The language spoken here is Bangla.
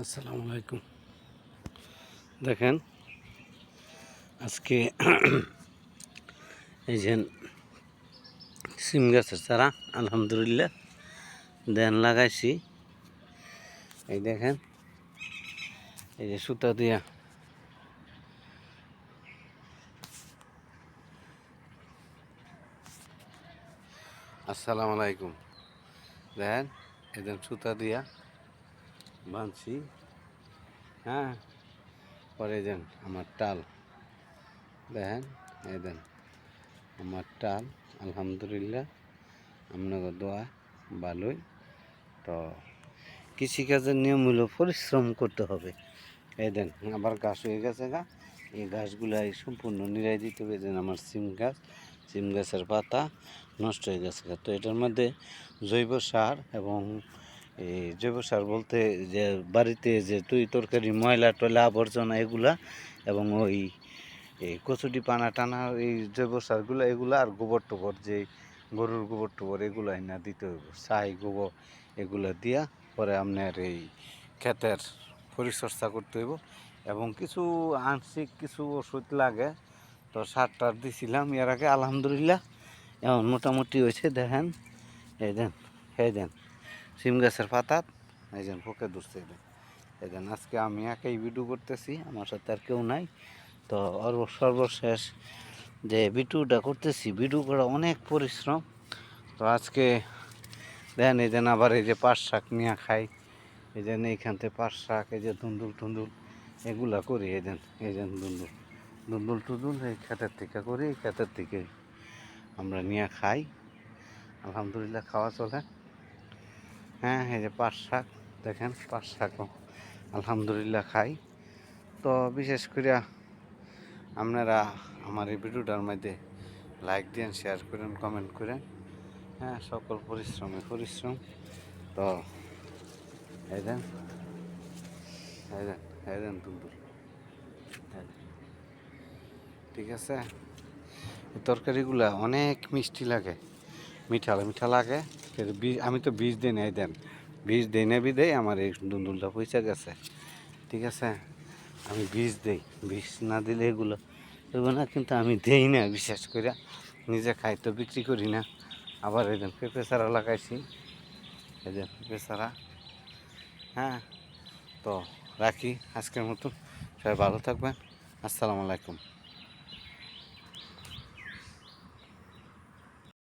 আসসালামু আলাইকুম দেখেন, আজকে এই যে সিম গাছের চারা, আলহামদুলিল্লাহ দেন লাগাইছি। এই দেখেন, এই যে সুতা দিয়া। আসসালামু আলাইকুম। দেখেন এদের সুতা দিয়া বাঁধছি হ্যাঁ পরে দেন আমার টাল দেখেন, এই দেন, আমার টাল আলহামদুলিল্লাহ, আপনাকে দোয়া, ভালোই। তো কৃষিকাজের নিয়ম হলো পরিশ্রম করতে হবে। এই দেন, আবার গাছ হয়ে গেছে গা। এই গাছগুলাই সম্পূর্ণ নিরাই দিতে হবে। যেন আমার সিম গাছ, সিম গাছের পাতা নষ্ট হয়ে গেছে। তো এটার মধ্যে জৈব সার এবং এই জৈব সার বলতে যে বাড়িতে যে তুই তরকারি, ময়লা টয়লা আবর্জনা এগুলা এবং ওই এই কচুটি পানা টানা এই জৈব সারগুলো এগুলো আর গোবর টোবর, যে গরুর গোবর টোবর এগুলো না দিতে হইব। ছাই গোবর এগুলো দিয়া পরে আপনার এই ক্ষেতের পরিচর্যা করতে হইব এবং কিছু আংশিক কিছু ওষুধ লাগে। তো সার টার দিছিলাম, এর আগে আলহামদুলিল্লাহ। এখন মোটামুটি হয়েছে দেখেন, এই দেন এই দেন। সিম গাছের পাতাত এই যেন পোকে এই এই দেন, আজকে আমি একাই ভিডিও করতেছি, আমার সাথে আর কেউ নাই। তো সর্বশেষ যে ভিডিওটা করতেছি ভিডিও করা অনেক পরিশ্রম। তো আজকে দেখেন এই যেন আবার এই যে পাট শাক নিয়ে খাই। এই যেন এইখান থেকে পাট শাক, এই যে ধুন্দুল টুন্দুল, এগুলা করি, এই দেন, এই যেন ধুন্দুল। ধুন্দুল টুন্দুল এই ক্ষেতের থেকে করি, এই ক্ষেতের থেকে আমরা নিয়ে খাই। আলহামদুলিল্লাহ খাওয়া চলে। হ্যাঁ এই যে পাট শাক, দেখেন পাট শাকও আলহামদুলিল্লাহ খাই। তো বিশেষ করে আপনারা আমার এই ভিডিওটার মধ্যে লাইক দিন শেয়ার করেন কমেন্ট করেন। হ্যাঁ সকল পরিশ্রমে পরিশ্রম। তো এই দেন এই দেন দেন ঠিক আছে? তরকারিগুলা অনেক মিষ্টি লাগে। মিঠা মিঠা লাগে। আমি তো বীজ দিই নাই দেন বীজ দিই না বিদেই আমার এই দুন্দুলটা পয়সা গেছে। ঠিক আছে? আমি বীজ দেই বীজ না দিলে এগুলো দেবো না, কিন্তু আমি দেই না, বিশেষ করে নিজে খাই তো বিক্রি করি না। আবার এই দেন, পেঁপে চারা লাগাইছি। এদিন পেঁপে চারা। হ্যাঁ? তো রাখি আজকের মতো সবাই ভালো থাকবেন। আসসালামু আলাইকুম।